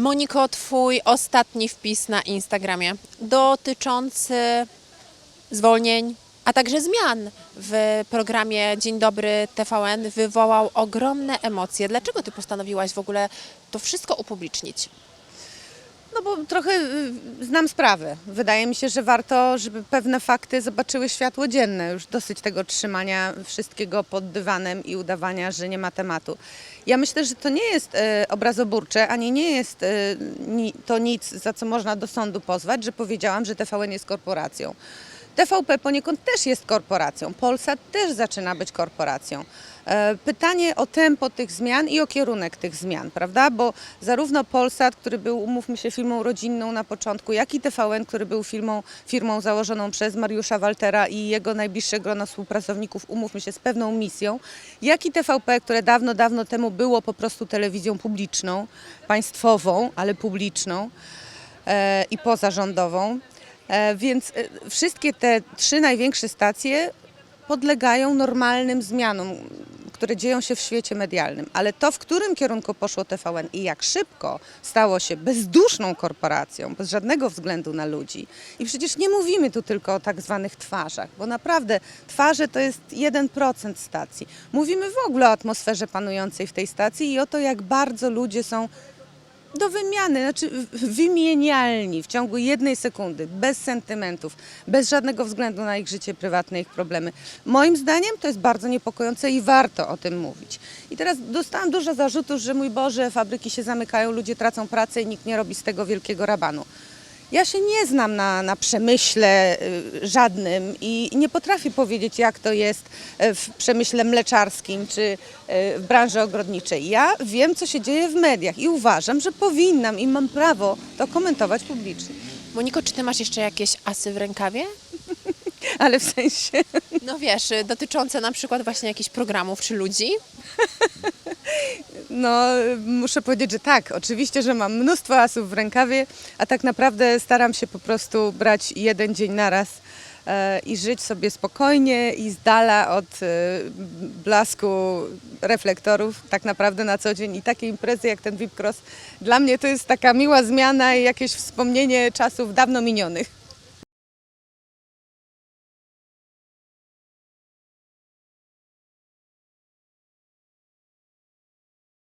Moniko, twój ostatni wpis na Instagramie dotyczący zwolnień, a także zmian w programie Dzień Dobry TVN wywołał ogromne emocje. Dlaczego ty postanowiłaś w ogóle to wszystko upublicznić? No bo trochę y, znam sprawę. Wydaje mi się, że warto, żeby pewne fakty zobaczyły światło dzienne. Już dosyć tego trzymania wszystkiego pod dywanem i udawania, że nie ma tematu. Ja myślę, że to nie jest e, obrazoburcze, ani nie jest ni, to nic, za co można do sądu pozwać, że powiedziałam, że TVN jest korporacją. TVP poniekąd też jest korporacją. Polsat też zaczyna być korporacją. E, Pytanie o tempo tych zmian i o kierunek tych zmian, prawda? Bo zarówno Polsat, który był, umówmy się, firmą rodzinną na początku, jak i TVN, który był firmą, firmą założoną przez Mariusza Waltera i jego najbliższe grono współpracowników, umówmy się, z pewną misją, jak i TVP, które dawno, dawno temu było po prostu telewizją publiczną, państwową, ale publiczną e, i pozarządową. E, Więc e, wszystkie te trzy największe stacje podlegają normalnym zmianom, które dzieją się w świecie medialnym. Ale to, w którym kierunku poszło TVN i jak szybko stało się bezduszną korporacją, bez żadnego względu na ludzi. I przecież nie mówimy tu tylko o tak zwanych twarzach, bo naprawdę twarze to jest 1% stacji. Mówimy w ogóle o atmosferze panującej w tej stacji i o to, jak bardzo ludzie są do wymiany, znaczy wymienialni w ciągu jednej sekundy, bez sentymentów, bez żadnego względu na ich życie prywatne, ich problemy. Moim zdaniem to jest bardzo niepokojące i warto o tym mówić. I teraz dostałam dużo zarzutów, że mój Boże, fabryki się zamykają, ludzie tracą pracę i nikt nie robi z tego wielkiego rabanu. Ja się nie znam na, na przemyśle y, żadnym i nie potrafię powiedzieć, jak to jest y, w przemyśle mleczarskim czy y, w branży ogrodniczej. Ja wiem, co się dzieje w mediach i uważam, że powinnam i mam prawo to komentować publicznie. Moniko, czy ty masz jeszcze jakieś asy w rękawie? Ale w sensie, No wiesz, y, dotyczące na przykład właśnie jakichś programów czy ludzi? no muszę powiedzieć, że tak, oczywiście, że mam mnóstwo asów w rękawie, a tak naprawdę staram się po prostu brać jeden dzień naraz e, i żyć sobie spokojnie i z dala od e, blasku reflektorów tak naprawdę na co dzień i takie imprezy jak ten VIP Cross dla mnie to jest taka miła zmiana i jakieś wspomnienie czasów dawno minionych.